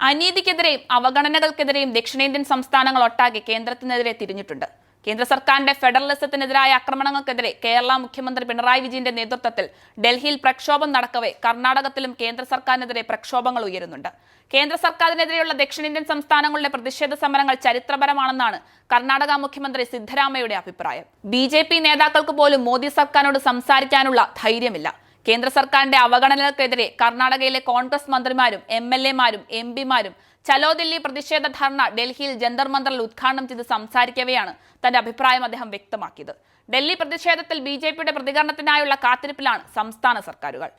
അനീതിക്കെതിരെയും അവഗണനകൾക്കെതിരെയും ദക്ഷിണേന്ത്യൻ സംസ്ഥാനങ്ങൾ ഒട്ടാകെ കേന്ദ്രത്തിനെതിരെ തിരിഞ്ഞിട്ടുണ്ട്. കേന്ദ്ര സർക്കാരിന്റെ ഫെഡറലിസത്തിനെതിരായ ആക്രമണങ്ങൾക്കെതിരെ കേരള മുഖ്യമന്ത്രി പിണറായി വിജയന്റെ നേതൃത്വത്തിൽ ഡൽഹിയിൽ പ്രക്ഷോഭം നടക്കവേ കർണാടകത്തിലും കേന്ദ്ര സർക്കാരിനെതിരെ പ്രക്ഷോഭങ്ങൾ ഉയരുന്നുണ്ട്. കേന്ദ്ര സർക്കാരിനെതിരെയുള്ള ദക്ഷിണേന്ത്യൻ സംസ്ഥാനങ്ങളുടെ പ്രതിഷേധ സമരങ്ങൾ ചരിത്രപരമാണെന്നാണ് കർണാടക മുഖ്യമന്ത്രി സിദ്ധരാമയുടെ അഭിപ്രായം. ബി നേതാക്കൾക്ക് പോലും മോദി സർക്കാരിനോട് സംസാരിക്കാനുള്ള ധൈര്യമില്ല. കേന്ദ്ര സർക്കാരിന്റെ അവഗണനകൾക്കെതിരെ കർണാടകയിലെ കോൺഗ്രസ് മന്ത്രിമാരും എം എൽ എമാരും എം പിമാരും ചലോ ദില്ലി പ്രതിഷേധ ധർണ ഡൽഹിയിൽ ജന്തർ മന്ദറിൽ ഉദ്ഘാടനം ചെയ്ത് സംസാരിക്കവെയാണ് തന്റെ അഭിപ്രായം അദ്ദേഹം വ്യക്തമാക്കിയത്. ഡൽഹി പ്രതിഷേധത്തിൽ ബി ജെ പിയുടെ പ്രതികരണത്തിനായുള്ള കാത്തിരിപ്പിലാണ് സംസ്ഥാന സർക്കാരുകൾ.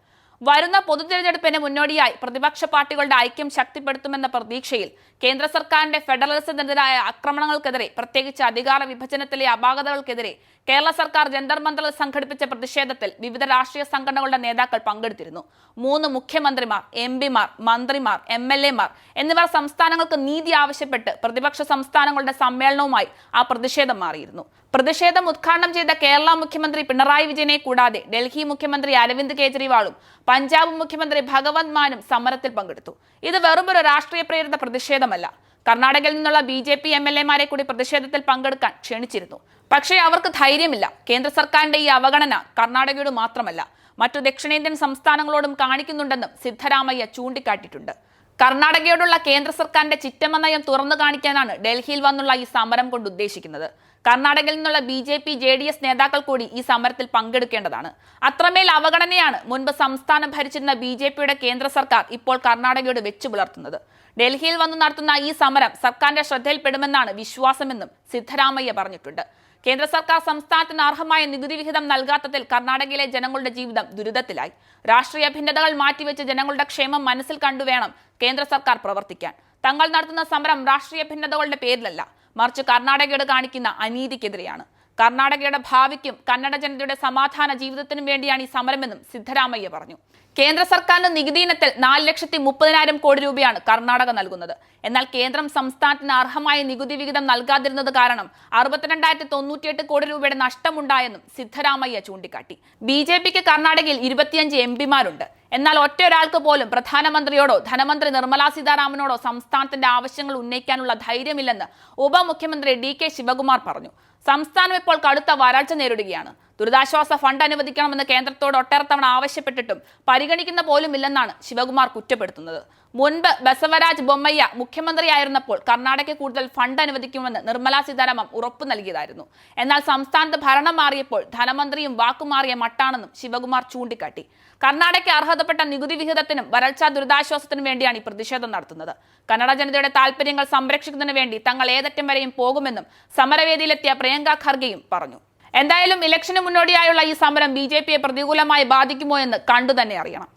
വരുന്ന പൊതു തിരഞ്ഞെടുപ്പിന് മുന്നോടിയായി. പ്രതിപക്ഷ പാർട്ടികളുടെ ഐക്യം ശക്തിപ്പെടുത്തുമെന്ന പ്രതീക്ഷയിൽ കേന്ദ്ര സർക്കാരിന്റെ ഫെഡറലിസത്തിനെതിരായ ആക്രമണങ്ങൾക്കെതിരെ പ്രത്യേകിച്ച് അധികാര വിഭജനത്തിലെ അപാകതകൾക്കെതിരെ കേരള സർക്കാർ ജന്തർ സംഘടിപ്പിച്ച പ്രതിഷേധത്തിൽ വിവിധ രാഷ്ട്രീയ സംഘടനകളുടെ നേതാക്കൾ പങ്കെടുത്തിരുന്നു. മൂന്ന് മുഖ്യമന്ത്രിമാർ എം പിമാർ മന്ത്രിമാർ എം എൽ എമാർ എന്നിവർ സംസ്ഥാനങ്ങൾക്ക് നീതി ആവശ്യപ്പെട്ട് പ്രതിപക്ഷ സംസ്ഥാനങ്ങളുടെ സമ്മേളനവുമായി ആ പ്രതിഷേധം മാറിയിരുന്നു. പ്രതിഷേധം ഉദ്ഘാടനം ചെയ്ത കേരള മുഖ്യമന്ത്രി പിണറായി വിജയനെ കൂടാതെ ഡൽഹി മുഖ്യമന്ത്രി അരവിന്ദ് കെജ്രിവാളും പഞ്ചാബ് മുഖ്യമന്ത്രി ഭഗവന്ത് മാനും സമരത്തിൽ പങ്കെടുത്തു. ഇത് വെറുമൊരു രാഷ്ട്രീയ പ്രേരിത പ്രതിഷേധമല്ല. കർണാടകയിൽ നിന്നുള്ള B J P M L എമാരെ കൂടി പ്രതിഷേധത്തിൽ പങ്കെടുക്കാൻ ക്ഷണിച്ചിരുന്നു. പക്ഷേ അവർക്ക് ധൈര്യമില്ല. കേന്ദ്ര സർക്കാരിന്റെ ഈ അവഗണന കർണാടകയോട് മാത്രമല്ല മറ്റു ദക്ഷിണേന്ത്യൻ സംസ്ഥാനങ്ങളോടും കാണിക്കുന്നുണ്ടെന്നും സിദ്ധരാമയ്യ ചൂണ്ടിക്കാട്ടിയിട്ടുണ്ട്. കർണാടകയോടുള്ള കേന്ദ്ര സർക്കാരിന്റെ ചിറ്റമ്മ നയം തുറന്നു കാണിക്കാനാണ് ഡൽഹിയിൽ വന്നുള്ള ഈ സമരം കൊണ്ട് ഉദ്ദേശിക്കുന്നത്. കർണാടകയിൽ നിന്നുള്ള B J P J D S നേതാക്കൾ കൂടി ഈ സമരത്തിൽ പങ്കെടുക്കേണ്ടതാണ്. അത്രമേൽ അവഗണനയാണ് മുൻപ് സംസ്ഥാനം ഭരിച്ചിരുന്ന ബി ജെ പിയുടെ കേന്ദ്ര സർക്കാർ ഇപ്പോൾ കർണാടകയോട് വെച്ചു പുലർത്തുന്നത്. ഡൽഹിയിൽ വന്ന് നടത്തുന്ന ഈ സമരം സർക്കാരിന്റെ ശ്രദ്ധയിൽപ്പെടുമെന്നാണ് വിശ്വാസമെന്നും സിദ്ധരാമയ്യ പറഞ്ഞിട്ടുണ്ട്. കേന്ദ്ര സർക്കാർ സംസ്ഥാനത്തിന് അർഹമായ നികുതി വിഹിതം നൽകാത്തതിൽ കർണാടകയിലെ ജനങ്ങളുടെ ജീവിതം ദുരിതത്തിലായി. രാഷ്ട്രീയ ഭിന്നതകൾ മാറ്റിവെച്ച് ജനങ്ങളുടെ ക്ഷേമം മനസ്സിൽ കണ്ടുവേണം കേന്ദ്ര സർക്കാർ പ്രവർത്തിക്കാൻ. തങ്ങൾ നടത്തുന്ന സമരം രാഷ്ട്രീയ ഭിന്നതകളുടെ പേരിലല്ല മറിച്ച് കർണാടകയോട് കാണിക്കുന്ന അനീതിക്കെതിരെയാണ്. കർണാടകയുടെ ഭാവിക്കും കന്നഡ ജനതയുടെ സമാധാന ജീവിതത്തിനും വേണ്ടിയാണ് ഈ സമരമെന്നും സിദ്ധരാമയ്യ പറഞ്ഞു. കേന്ദ്ര സർക്കാരിന്റെ നികുതി ഇനത്തിൽ നാല് ലക്ഷത്തി മുപ്പതിനായിരം കോടി രൂപയാണ് കർണാടക നൽകുന്നത്. എന്നാൽ കേന്ദ്രം സംസ്ഥാനത്തിന് അർഹമായ നികുതി വിഹിതം നൽകാതിരുന്നത് കാരണം അറുപത്തിരണ്ടായിരത്തി തൊണ്ണൂറ്റിയെട്ട് കോടി രൂപയുടെ നഷ്ടമുണ്ടായെന്നും സിദ്ധരാമയ്യ ചൂണ്ടിക്കാട്ടി. ബി ജെ പിക്ക് കർണാടകയിൽ ഇരുപത്തിയഞ്ച് എം പിമാരുണ്ട്. എന്നാൽ ഒറ്റ ഒരാൾക്ക് പോലും പ്രധാനമന്ത്രിയോടോ ധനമന്ത്രി നിർമ്മലാ സീതാരാമനോടോ സംസ്ഥാനത്തിന്റെ ആവശ്യങ്ങൾ ഉന്നയിക്കാനുള്ള ധൈര്യമില്ലെന്ന് ഉപമുഖ്യമന്ത്രി ഡി കെ ശിവകുമാർ പറഞ്ഞു. സംസ്ഥാനം ഇപ്പോൾ കടുത്ത വരൾച്ച നേരിടുകയാണ്. ദുരിതാശ്വാസ ഫണ്ട് അനുവദിക്കണമെന്ന് കേന്ദ്രത്തോട് ഒട്ടേറെ തവണ ആവശ്യപ്പെട്ടിട്ടും പരിഗണിക്കുന്ന പോലുമില്ലെന്നാണ് ശിവകുമാർ കുറ്റപ്പെടുത്തുന്നത്. മുൻപ് ബസവരാജ് ബൊമ്മയ്യ മുഖ്യമന്ത്രിയായിരുന്നപ്പോൾ കർണാടകയ്ക്ക് കൂടുതൽ ഫണ്ട് അനുവദിക്കുമെന്ന് നിർമ്മലാ സീതാരാമൻ ഉറപ്പു നൽകിയതായിരുന്നു. എന്നാൽ സംസ്ഥാനത്ത് ഭരണം മാറിയപ്പോൾ ധനമന്ത്രിയും വാക്കുമാറിയ മട്ടാണെന്നും ശിവകുമാർ ചൂണ്ടിക്കാട്ടി. കർണാടകയ്ക്ക് അർഹതപ്പെട്ട നികുതി വിഹിതത്തിനും വരൾച്ചാ ദുരിതാശ്വാസത്തിനും വേണ്ടിയാണ് ഈ പ്രതിഷേധം നടത്തുന്നത്. കന്നഡ ജനതയുടെ താൽപര്യങ്ങൾ സംരക്ഷിക്കുന്നതിന് വേണ്ടി തങ്ങൾ ഏതറ്റം വരെയും പോകുമെന്നും സമരവേദിയിലെത്തിയ പ്രിയങ്ക ഖർഗെയും പറഞ്ഞു. എന്തായാലും ഇലക്ഷന് മുന്നോടിയായുള്ള ഈ സമരം ബി ജെ പിയെ പ്രതികൂലമായി ബാധിക്കുമോ എന്ന് കണ്ടു തന്നെ അറിയണം.